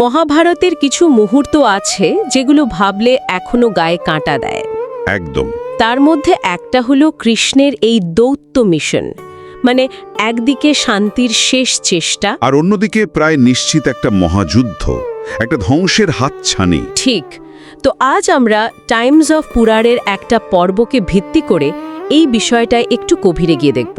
মহাভারতের কিছু মুহূর্ত আছে যেগুলো ভাবলে এখনও গায়ে কাঁটা দেয়। একদম। তার মধ্যে একটা হলো কৃষ্ণের এই দৌত্য মিশন মানে একদিকে শান্তির শেষ চেষ্টা। আর অন্যদিকে প্রায় নিশ্চিত একটা মহাযুদ্ধ একটা ধ্বংসের হাতছানি। ঠিক। তো আজ আমরা টাইমস অফ পুরাণের একটা পর্বকে ভিত্তি করে এই বিষয়টা একটু গভীরে গিয়ে দেখব।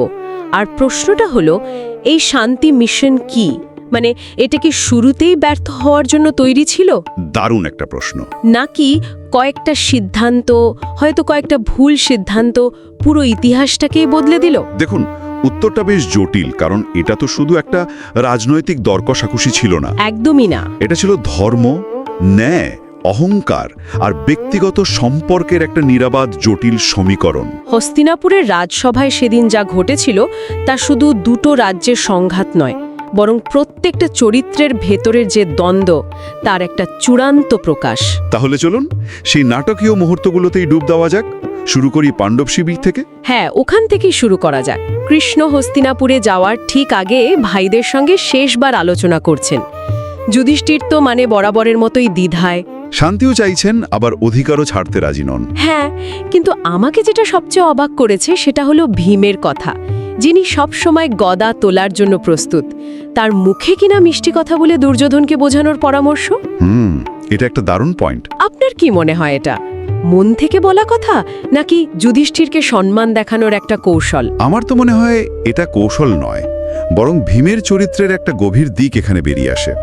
আর প্রশ্নটা হলো এই শান্তি মিশন কি? মানে এটা কি শুরুতেই ব্যর্থ হওয়ার জন্য তৈরি ছিল? দারুণ একটা প্রশ্ন। নাকি কয়েকটা সিদ্ধান্ত হয়তো কয়েকটা ভুল সিদ্ধান্ত পুরো ইতিহাসটাকেই বদলে দিল? দেখুন উত্তরটা বেশ জটিল কারণ এটা তো শুধু একটা রাজনৈতিক দরকষাকুষি ছিল না। একদমই না। এটা ছিল ধর্ম ন্যায় অহংকার আর ব্যক্তিগত সম্পর্কের একটা নিরাবাদ জটিল সমীকরণ। হস্তিনাপুরের রাজসভায় সেদিন যা ঘটেছিল তা শুধু দুটো রাজ্যের সংঘাত নয় বরং প্রত্যেকটা চরিত্রের ভেতরের যে দ্বন্দ্ব তার একটা চূড়ান্ত প্রকাশ। তাহলে চলুন সেই নাটকীয় মুহূর্তগুলোতেই ডুব দেওয়া যাক। শুরু করি পাণ্ডব শিবির থেকে। হ্যাঁ ওখান থেকেই শুরু করা যাক। কৃষ্ণ হস্তিনাপুরে যাওয়ার ঠিক আগে ভাইদের সঙ্গে শেষবার আলোচনা করছেন। যুধিষ্ঠির তো মানে বরাবরের মতোই দ্বিধায় শান্তিও চাইছেন আবার অধিকারও ছাড়তে রাজি নন। হ্যাঁ কিন্তু আমাকে যেটা সবচেয়ে অবাক করেছে সেটা হলো ভীমের কথা। যিনি সবসময় গদা তোলার জন্য প্রস্তুত। তার মুখে কিনা মিষ্টি কথা বলে দুর্যোধনকে বোঝানোর পরামর্শ? হুম এটা একটা দারুণ পয়েন্ট। আপনার কি মনে হয় এটা? মন থেকে বলা কথা নাকি যুধিষ্ঠিরকে সম্মান দেখানোর একটা কৌশল? আমার তো মনে হয় এটা কৌশল নয়। বরং ভীমের চরিত্রের একটা গভীর দিক এখানে বেরিয়ে আসে।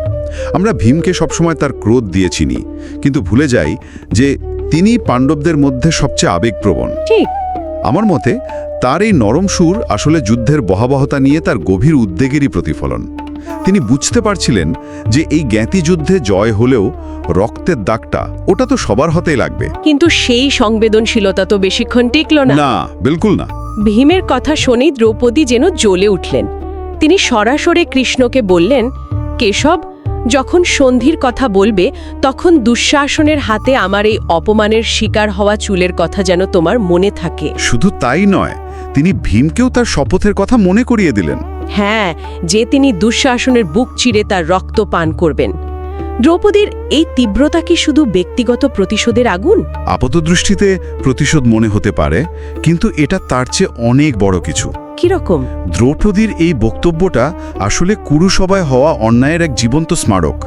আমরা ভীমকে সবসময় তার ক্রোধ দিয়ে চিনি কিন্তু ভুলে যাই যে তিনি পাণ্ডবদের মধ্যে সবচেয়ে আবেগপ্রবণ। ঠিক। আমার মতে তার এই নরম সুর আসলে যুদ্ধের বহাবহতা নিয়ে তার গভীর উদ্বেগেরই প্রতিফলন। তিনি বুঝতে পারছিলেন যে এই জ্ঞাতি যুদ্ধে জয় হলেও রক্তের দাগটা ওটা তো সবার হতেই লাগবে। কিন্তু সেই সংবেদনশীলতা তো বেশিক্ষণ টিকল না। না বিলকুল না। ভীমের কথা শুনেই দ্রৌপদী যেন জ্বলে উঠলেন। তিনি সরাসরি কৃষ্ণকে বললেন কেশব যখন সন্ধির কথা বলবে তখন দুঃশাসনের হাতে আমার এই অপমানের শিকার হওয়া চুলের কথা যেন তোমার মনে থাকে। শুধু তাই নয় তিনি ভীমকেও তার শপথের কথা মনে করিয়ে দিলেন। হ্যাঁ যে তিনি দুঃশাসনের বুক চিরে তার রক্ত পান করবেন। দ্রৌপদীর এই তীব্রতা কি শুধু ব্যক্তিগত প্রতিশোধের আগুন? আপাতদৃষ্টিতে প্রতিশোধ মনে হতে পারে কিন্তু এটা তার চেয়ে অনেক বড় কিছু। কীরকম? দ্রৌপদীর এই বক্তব্যটা আসলে কুরুসভায় হওয়া অন্যায়ের এক জীবন্ত স্মারক।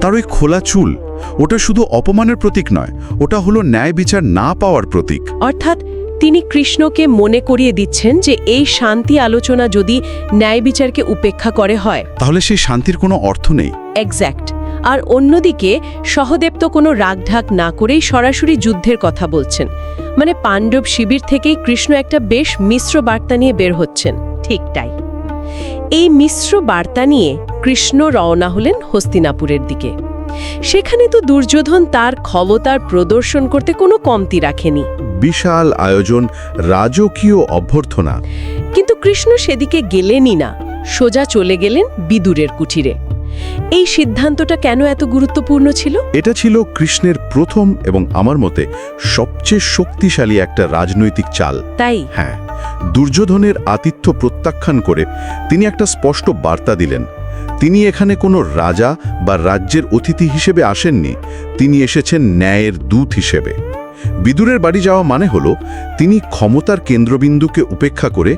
তার ওই খোলা চুল ওটা শুধু অপমানের প্রতীক নয় ওটা হলো ন্যায় বিচার না পাওয়ার প্রতীক। অর্থাৎ তিনি কৃষ্ণকে মনে করিয়ে দিচ্ছেন যে এই শান্তি আলোচনা যদি ন্যায় বিচারকে উপেক্ষা করে হয়। তাহলে সেই শান্তির কোনো অর্থ নেই। এক্স্যাক্ট আর অন্যদিকে সহদেব তো কোনো রাগঢাক না করেই সরাসরি যুদ্ধের কথা বলছেন। মানে পাণ্ডব শিবির থেকেই কৃষ্ণ একটা বেশ মিশ্র বার্তা নিয়ে বের হচ্ছেন। ঠিক তাই। এই মিশ্র বার্তা নিয়ে কৃষ্ণ রওনা হলেন হস্তিনাপুরের দিকে। সেখানে তো দুর্যোধন তার ক্ষমতার প্রদর্শন করতে কোনো কমতি রাখেনি। বিশাল আয়োজন রাজকীয় অভ্যর্থনা। কিন্তু কৃষ্ণ সেদিকে গেলেনই না। সোজা চলে গেলেন বিদুরের কুঠিরে। এই সিদ্ধান্তটা কেন এত গুরুত্বপূর্ণ ছিল? এটা ছিল কৃষ্ণের প্রথম এবং আমার মতে সবচেয়ে শক্তিশালী একটা রাজনৈতিক চাল। তাই? হ্যাঁ দুর্যোধনের আতিথ্য প্রত্যাখ্যান করে তিনি একটা স্পষ্ট বার্তা দিলেন। তিনি এখানে কোনো রাজা বা রাজ্যের অতিথি হিসেবে আসেননি তিনি এসেছেন ন্যায়ের দূত হিসেবে। বিদুরের বাড়ি যাওয়া মানে হলো তিনি ক্ষমতার কেন্দ্রবিন্দুকে উপেক্ষা করে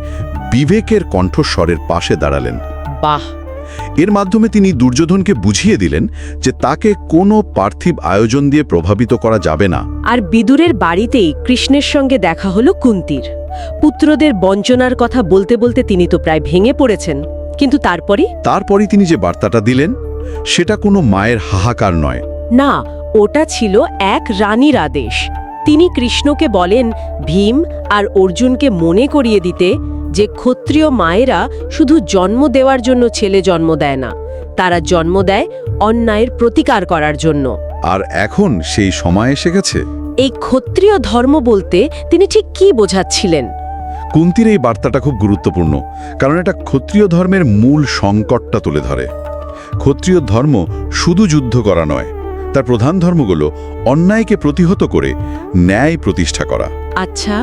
বিবেকের কণ্ঠস্বরের পাশে দাঁড়ালেন। বাহ! এর মাধ্যমে তিনি দুর্যোধনকে বুঝিয়ে দিলেন যে তাকে কোনো পার্থিব আয়োজন দিয়ে প্রভাবিত করা যাবে না। আর বিদুরের বাড়িতেই কৃষ্ণের সঙ্গে দেখা হলো কুন্তির। পুত্রদের বঞ্চনার কথা বলতে বলতে তিনি তো প্রায় ভেঙে পড়েছেন কিন্তু তারপরে তারপরই তিনি যে বার্তাটা দিলেন সেটা কোনো মায়ের হাহাকার নয়। না ওটা ছিল এক রানীর আদেশ। তিনি কৃষ্ণকে বলেন ভীম আর অর্জুনকে মনে করিয়ে দিতে যে ক্ষত্রিয় মায়েরা শুধু জন্ম দেওয়ার জন্য ছেলে জন্ম দেয় না তারা জন্ম দেয় অন্যায়ের প্রতিকার করার জন্য। আর এখন সেই সময় এসে গেছে। এই ক্ষত্রিয় ধর্ম বলতে তিনি ঠিক কি বোঝাচ্ছিলেন? কুন্তির এই বার্তাটা খুব গুরুত্বপূর্ণ কারণ এটা ক্ষত্রিয় ধর্মের মূল সংকটটা তুলে ধরে। ক্ষত্রিয় ধর্ম শুধু যুদ্ধ করা নয় তার প্রধান ধর্মগুলো অন্যায়কে প্রতিহত করে ন্যায় প্রতিষ্ঠা করা। আচ্ছা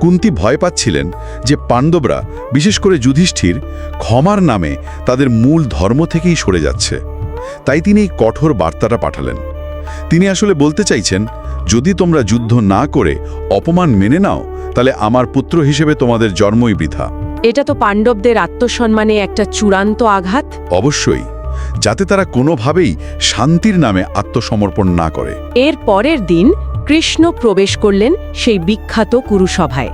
কুন্তি ভয় পাচ্ছিলেন যে পাণ্ডবরা বিশেষ করে যুধিষ্ঠির ক্ষমার নামে তাদের মূল ধর্ম থেকেই সরে যাচ্ছে। তাই তিনি এই কঠোর বার্তাটা পাঠালেন। তিনি আসলে বলতে চাইছেন যদি তোমরা যুদ্ধ না করে অপমান মেনে নাও তাহলে আমার পুত্র হিসেবে তোমাদের জন্মই বৃথা। এটা তো পাণ্ডবদের আত্মসম্মানে একটা চূড়ান্ত আঘাত। অবশ্যই যাতে তারা কোনোভাবেই শান্তির নামে আত্মসমর্পণ না করে। এর পরের দিন কৃষ্ণ প্রবেশ করলেন সেই বিখ্যাত কুরুসভায়।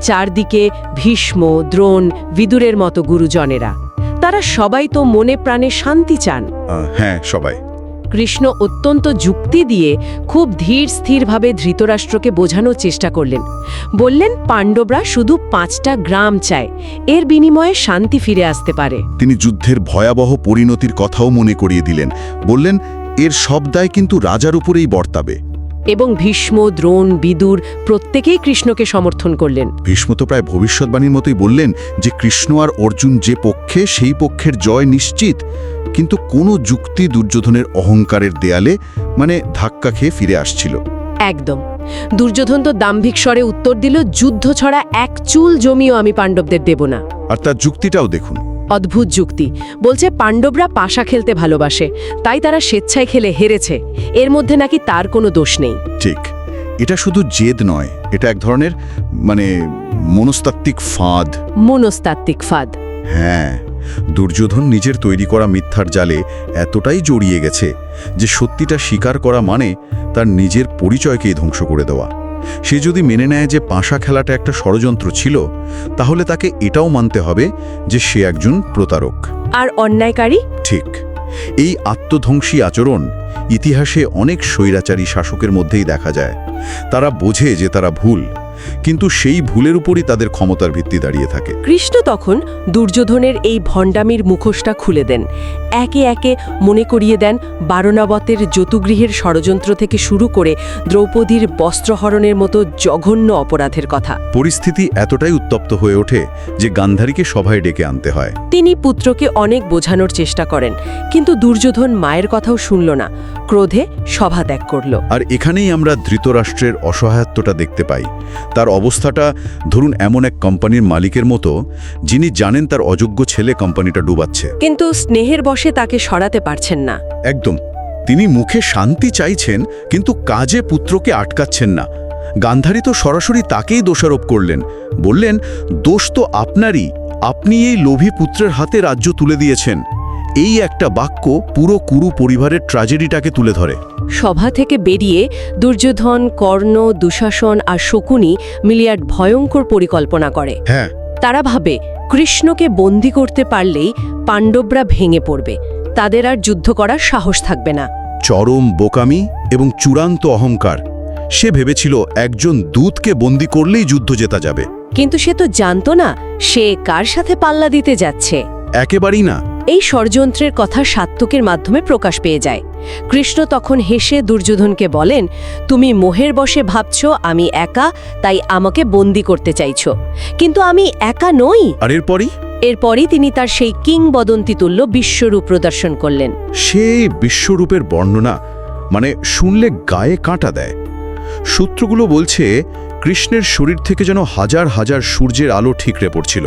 চারদিকে ভীষ্ম দ্রোণ বিদুরের মতো গুরুজনেরা। তারা সবাই তো মনে প্রাণে শান্তি চান। হ্যাঁ সবাই। কৃষ্ণ অত্যন্ত যুক্তি দিয়ে খুব ধীর স্থিরভাবে ধৃতরাষ্ট্রকে বোঝানোর চেষ্টা করলেন। বললেন পাণ্ডবরা শুধু পাঁচটা গ্রাম চায়। এর বিনিময়ে শান্তি ফিরে আসতে পারে। তিনি যুদ্ধের ভয়াবহ পরিণতির কথাও মনে করিয়ে দিলেন। বললেন এর সব দায় কিন্তু রাজার উপরেই বর্তাবে। এবং ভীষ্ম দ্রোণ বিদুর প্রত্যেকেই কৃষ্ণকে সমর্থন করলেন। ভীষ্ম তো প্রায় ভবিষ্যৎবাণীর মতোই বললেন যে কৃষ্ণ আর অর্জুন যে পক্ষে সেই পক্ষের জয় নিশ্চিত। কিন্তু কোনো যুক্তি দুর্যোধনের অহংকারের দেয়ালে মানে ধাক্কা খেয়ে ফিরে আসছিল। একদম। দুর্যোধন তো দাম্ভিক স্বরে উত্তর দিল যুদ্ধ ছড়া এক চুল জমিও আমি পাণ্ডবদের দেব না। আর তার যুক্তিটাও দেখুন। অদ্ভুত যুক্তি। বলছে পাণ্ডবরা পাশা খেলতে ভালোবাসে তাই তারা স্বেচ্ছায় খেলে হেরেছে। এর মধ্যে নাকি তার কোনো দোষ নেই। ঠিক। এটা শুধু জেদ নয় এটা এক ধরনের মানে মনস্তাত্ত্বিক ফাঁদ। মনস্তাত্ত্বিক ফাঁদ। হ্যাঁ দুর্যোধন নিজের তৈরি করা মিথ্যার জালে এতটাই জড়িয়ে গেছে যে সত্যিটা স্বীকার করা মানে তার নিজের পরিচয়কেই ধ্বংস করে দেওয়া। সে যদি মেনে নেয় যে পাশা খেলাটা একটা ষড়যন্ত্র ছিল তাহলে তাকে এটাও মানতে হবে যে সে একজন প্রতারক। আর অন্যায়কারী? ঠিক। এই আত্মধ্বংসী আচরণ ইতিহাসে অনেক স্বৈরাচারী শাসকের মধ্যেই দেখা যায়। তারা বোঝে যে তারা ভুল। কিন্তু সেই ভুলের উপরই তাদের ক্ষমতার ভিত্তি দাঁড়িয়ে থাকে। কৃষ্ণ তখন দুর্যোধনের এই ভণ্ডামির মুখোশটা খুলে দেন। একে একে মনে করিয়ে দেন বারণাবতের যতুগৃহের ষড়যন্ত্র থেকে শুরু করে দ্রৌপদীর বস্ত্রহরণের মতো জঘন্য অপরাধের কথা। পরিস্থিতি এতটাই উত্তপ্ত হয়ে ওঠে যে গান্ধারীকে সভায় ডেকে আনতে হয়। তিনি পুত্রকে অনেক বোঝানোর চেষ্টা করেন কিন্তু দুর্যোধন মায়ের কথাও শুনল না ক্রোধে সভা ত্যাগ করল। আর এখানেই আমরা ধৃতরাষ্ট্রের অসহায়ত্বটা দেখতে পাই। তার অবস্থাটা ধরুন এমন এক কোম্পানির মালিকের মতো যিনি জানেন তার অযোগ্য ছেলে কোম্পানিটা ডুবাচ্ছে। কিন্তু স্নেহের বশে তাকে সরাতে পারছেন না। একদম। তিনি মুখে শান্তি চাইছেন কিন্তু কাজে পুত্রকে আটকাচ্ছেন না। গান্ধারী তো সরাসরি তাকেই দোষারোপ করলেন। বললেন দোষ তো আপনারই। আপনি এই লোভী পুত্রের হাতে রাজ্য তুলে দিয়েছেন। এই একটা বাক্য পুরো কুরু পরিবারের ট্র্যাজেডিটাকে তুলে ধরে। সভা থেকে বেরিয়ে দুর্যোধন কর্ণ দুঃশাসন আর শকুনি মিলিয়ে এক ভয়ঙ্কর পরিকল্পনা করে। হ্যাঁ। তারা ভাবে কৃষ্ণকে বন্দি করতে পারলেই পাণ্ডবরা ভেঙে পড়বে। তাদের আর যুদ্ধ করার সাহস থাকবে না। চরম বোকামি এবং চূড়ান্ত অহংকার। সে ভেবেছিল একজন দূতকে বন্দি করলেই যুদ্ধ জেতা যাবে। কিন্তু সে তো জানতো না সে কার সাথে পাল্লা দিতে যাচ্ছে। একেবারেই না। এই ষড়যন্ত্রের কথা সাত্তকের মাধ্যমে প্রকাশ পেয়ে যায়। কৃষ্ণ তখন হেসে দুর্যোধনকে বলেন তুমি মোহের বসে ভাবছ আমি একা তাই আমাকে বন্দি করতে চাইছ। কিন্তু আমি একা নই। আর এরপরই? এরপরই তিনি তার সেই কিংবদন্তি তুল্য বিশ্বরূপ প্রদর্শন করলেন। সে বিশ্বরূপের বর্ণনা মানে শুনলে গায়ে কাঁটা দেয়। সূত্রগুলো বলছে কৃষ্ণের শরীর থেকে যেন হাজার হাজার সূর্যের আলো ঠিকরে পড়ছিল।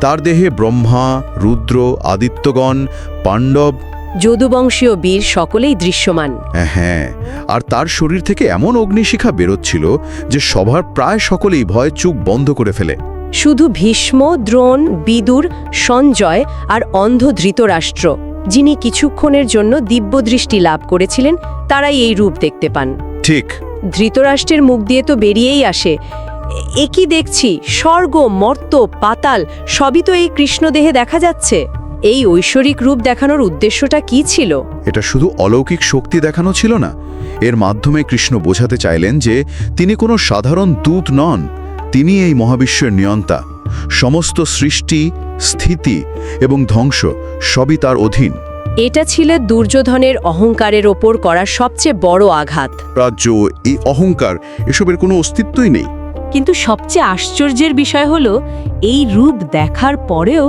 তার দেহে ব্রহ্মা রুদ্র আদিত্যগণ পাণ্ডব যদুবংশীয় বীর সকলেই দৃশ্যমান। হ্যাঁ আর তার শরীর থেকে এমন অগ্নিশিখা বেরোচ্ছিল যে সভার প্রায় সকলেই ভয় চুপ বন্ধ করে ফেলে। শুধু ভীষ্ম দ্রোণ বিদুর সঞ্জয় আর অন্ধ ধৃতরাষ্ট্র যিনি কিছুক্ষণের জন্য দিব্যদৃষ্টি লাভ করেছিলেন তারাই এই রূপ দেখতে পান। ঠিক। ধৃতরাষ্ট্রের মুখ দিয়ে তো বেরিয়েই আসে এ- এ কি দেখছি? স্বর্গ মর্ত পাতাল সবই তো এই কৃষ্ণদেহে দেখা যাচ্ছে। এই ঐশ্বরিক রূপ দেখানোর উদ্দেশ্যটা কি ছিল? এটা শুধু অলৌকিক শক্তি দেখানো ছিল না। এর মাধ্যমে কৃষ্ণ বোঝাতে চাইলেন যে তিনি কোনো সাধারণ দূত নন। তিনি এই মহাবিশ্বের নিয়ন্তা। সমস্ত সৃষ্টি স্থিতি এবং ধ্বংস সবই তার অধীন। এটা ছিল দুর্যোধনের অহংকারের ওপর করা সবচেয়ে বড় আঘাত। রাজ্য এই অহংকার এসবের কোনো অস্তিত্বই নেই। কিন্তু সবচেয়ে আশ্চর্যের বিষয় হলো এই রূপ দেখার পরেও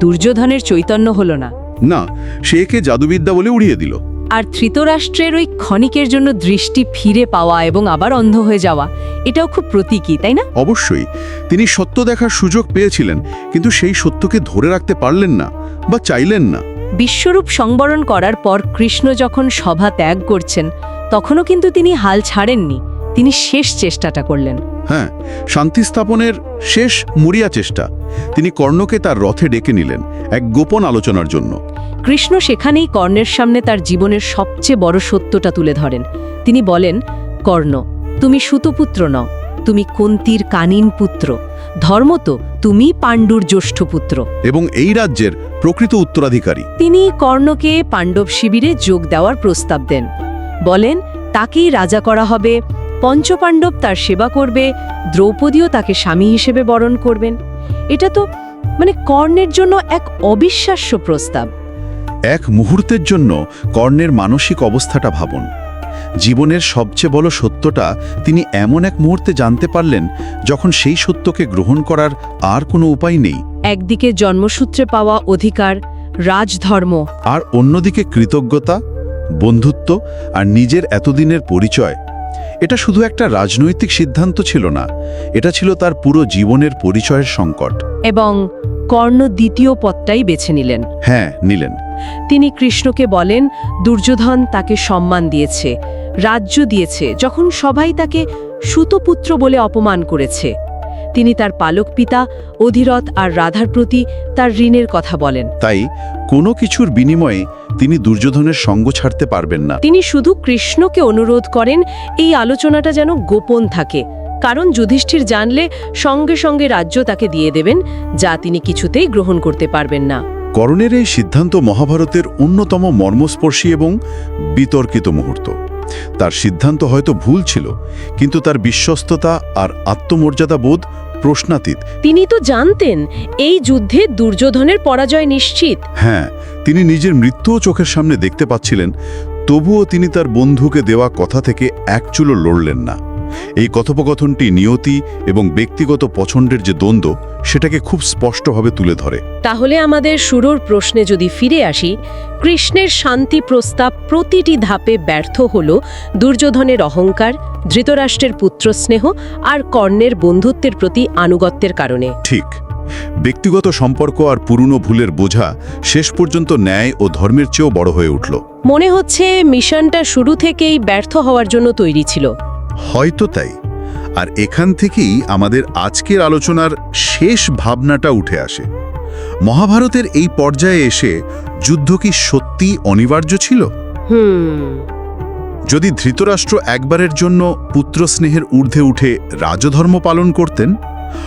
দুর্যোধনের চৈতন্য হলো না। না সে একে জাদুবিদ্যা বলে উড়িয়ে দিল। আর ধৃতরাষ্ট্রের ওই ক্ষণিকের জন্য দৃষ্টি ফিরে পাওয়া এবং আবার অন্ধ হয়ে যাওয়া এটাও খুব প্রতীকী তাই না? অবশ্যই তিনি সত্য দেখার সুযোগ পেয়েছিলেন কিন্তু সেই সত্যকে ধরে রাখতে পারলেন না বা চাইলেন না। বিশ্বরূপ সংবরণ করার পর কৃষ্ণ যখন সভা ত্যাগ করছেন তখনও কিন্তু তিনি হাল ছাড়েননি। তিনি শেষ চেষ্টাটা করলেন। হ্যাঁ শান্তি স্থাপনের শেষ মরিয়া চেষ্টা। তিনি কর্ণকে তার রথে ডেকে নিলেন এক গোপন আলোচনার জন্য। কৃষ্ণ সেখানেই কর্ণের সামনে তার জীবনের সবচেয়ে বড় সত্যটা তুলে ধরেন। তিনি বলেন কর্ণ তুমি সুতপুত্র নও তুমি কন্তির কানিন পুত্র। ধর্ম তো তুমি পাণ্ডুর জ্যেষ্ঠ পুত্র। এবং এই রাজ্যের প্রকৃত উত্তরাধিকারী। তিনি কর্ণকে পাণ্ডব শিবিরে যোগ দেওয়ার প্রস্তাব দেন। বলেন তাকেই রাজা করা হবে পঞ্চপাণ্ডব তার সেবা করবে দ্রৌপদীও তাকে স্বামী হিসেবে বরণ করবেন। এটা তো মানে কর্ণের জন্য এক অবিশ্বাস্য প্রস্তাব। এক মুহূর্তের জন্য কর্ণের মানসিক অবস্থাটা ভাবুন। জীবনের সবচেয়ে বড় সত্যটা তিনি এমন এক মুহূর্তে জানতে পারলেন যখন সেই সত্যকে গ্রহণ করার আর কোনো উপায় নেই। একদিকে জন্মসূত্রে পাওয়া অধিকার রাজধর্ম। আর অন্যদিকে কৃতজ্ঞতা বন্ধুত্ব আর নিজের এতদিনের পরিচয়। এটা শুধু একটা রাজনৈতিক সিদ্ধান্ত ছিল না এটা ছিল তার পুরো জীবনের পরিচয়ের সংকট। এবং কর্ণ দ্বিতীয় পথটাই বেছে নিলেন। হ্যাঁ নিলেন। তিনি কৃষ্ণকে বলেন দুর্যোধন তাকে সম্মান দিয়েছে রাজ্য দিয়েছে যখন সবাই তাকে সুতপুত্র বলে অপমান করেছে। তিনি তার পালক পিতা অধিরথ আর রাধার প্রতি তার ঋণের কথা বলেন। তাই কোনো কিছুর বিনিময়ে তিনি দুর্যোধনের সঙ্গ ছাড়তে পারবেন না। তিনি শুধু কৃষ্ণকে অনুরোধ করেন এই আলোচনাটা যেন গোপন থাকে। কারণ যুধিষ্ঠির জানলে সঙ্গে সঙ্গে রাজ্য তাকে দিয়ে দেবেন যা তিনি কিছুতেই গ্রহণ করতে পারবেন না। করণের এই সিদ্ধান্ত মহাভারতের অন্যতম মর্মস্পর্শী এবং বিতর্কিত মুহূর্ত। তার সিদ্ধান্ত হয়তো ভুল ছিল কিন্তু তার বিশ্বস্ততা আর আত্মমর্যাদা বোধ প্রশ্নাতীত। তিনি তো জানতেন এই যুদ্ধে দুর্যোধনের পরাজয় নিশ্চিত। হ্যাঁ তিনি নিজের মৃত্যুও চোখের সামনে দেখতে পাচ্ছিলেন তবুও তিনি তার বন্ধুকে দেওয়া কথা থেকে এক চুলো লড়লেন না। এই কথোপকথনটি নিয়তি এবং ব্যক্তিগত পছন্দের যে দ্বন্দ্ব সেটাকে খুব স্পষ্টভাবে তুলে ধরে। তাহলে আমাদের শুরুর প্রশ্নে যদি ফিরে আসি কৃষ্ণের শান্তি প্রস্তাব প্রতিটি ধাপে ব্যর্থ হল দুর্যোধনের অহংকার ধৃতরাষ্ট্রের পুত্রস্নেহ আর কর্ণের বন্ধুত্বের প্রতি আনুগত্যের কারণে। ঠিক। ব্যক্তিগত সম্পর্ক আর পুরনো ভুলের বোঝা শেষ পর্যন্ত ন্যায় ও ধর্মের চেয়েও বড় হয়ে উঠল। মনে হচ্ছে মিশনটা শুরু থেকেই ব্যর্থ হওয়ার জন্য তৈরি ছিল। হয়তো তাই। আর এখান থেকেই আমাদের আজকের আলোচনার শেষ ভাবনাটা উঠে আসে। মহাভারতের এই পর্যায়ে এসে যুদ্ধ কি সত্যি অনিবার্য ছিল? যদি ধৃতরাষ্ট্র একবারের জন্য পুত্রস্নেহের ঊর্ধ্বে উঠে রাজধর্ম পালন করতেন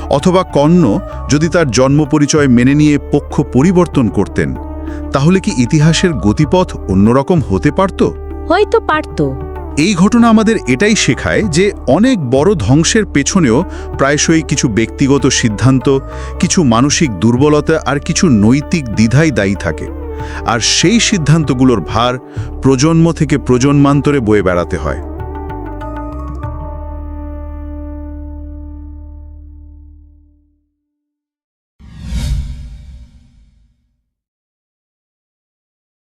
অথবা কর্ণ যদি তার জন্ম পরিচয় মেনে নিয়ে পক্ষ পরিবর্তন করতেন তাহলে কি ইতিহাসের গতিপথ অন্যরকম হতে পারত? হয়তো পারত। এই ঘটনা আমাদের এটাই শেখায় যে অনেক বড় ধ্বংসের পেছনেও প্রায়শই কিছু ব্যক্তিগত সিদ্ধান্ত, কিছু মানসিক দুর্বলতা আর কিছু নৈতিক দ্বিধাই দায়ী থাকে। আর সেই সিদ্ধান্তগুলোর ভার প্রজন্ম থেকে প্রজন্মান্তরে বয়ে বেড়াতে হয়।